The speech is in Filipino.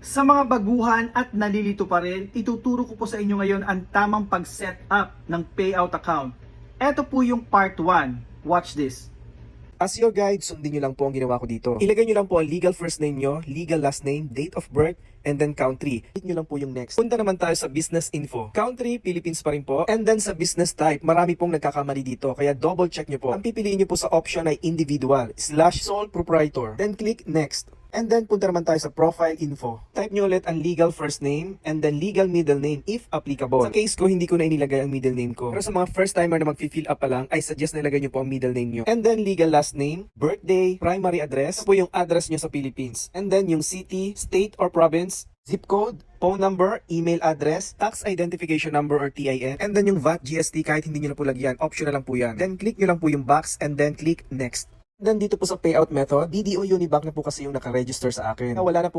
Sa mga baguhan at nalilito pa rin, ituturo ko po sa inyo ngayon ang tamang pag-set up ng payout account. Ito po yung part 1. Watch this. As your guide, sundin nyo lang po ang ginawa ko dito. Ilagay nyo lang po ang legal first name nyo, legal last name, date of birth, and then country. Hit nyo lang po yung next. Punta naman tayo sa business info. Country, Philippines pa rin po. And then sa business type, marami pong nagkakamali dito. Kaya double check nyo po. Ang pipiliin nyo po sa option ay individual, slash sole proprietor. Then click next. And then punta naman tayo sa profile info. Type nyo ulit ang legal first name and then legal middle name if applicable. Sa case ko, hindi ko na inilagay ang middle name ko. Pero sa mga first timer na mag-fill up pa lang, I suggest na ilagay nyo po ang middle name nyo. And then legal last name, birthday, primary address, po yung address nyo sa Philippines. And then yung city, state or province, zip code, phone number, email address, tax identification number or TIN, and then yung VAT, GST kahit hindi nyo na po lagyan, optional lang po yan. Then click nyo lang po yung box and then click next. Then dito po sa payout method, BDO Unibank na po kasi yung nakaregister sa akin. Wala na po kayo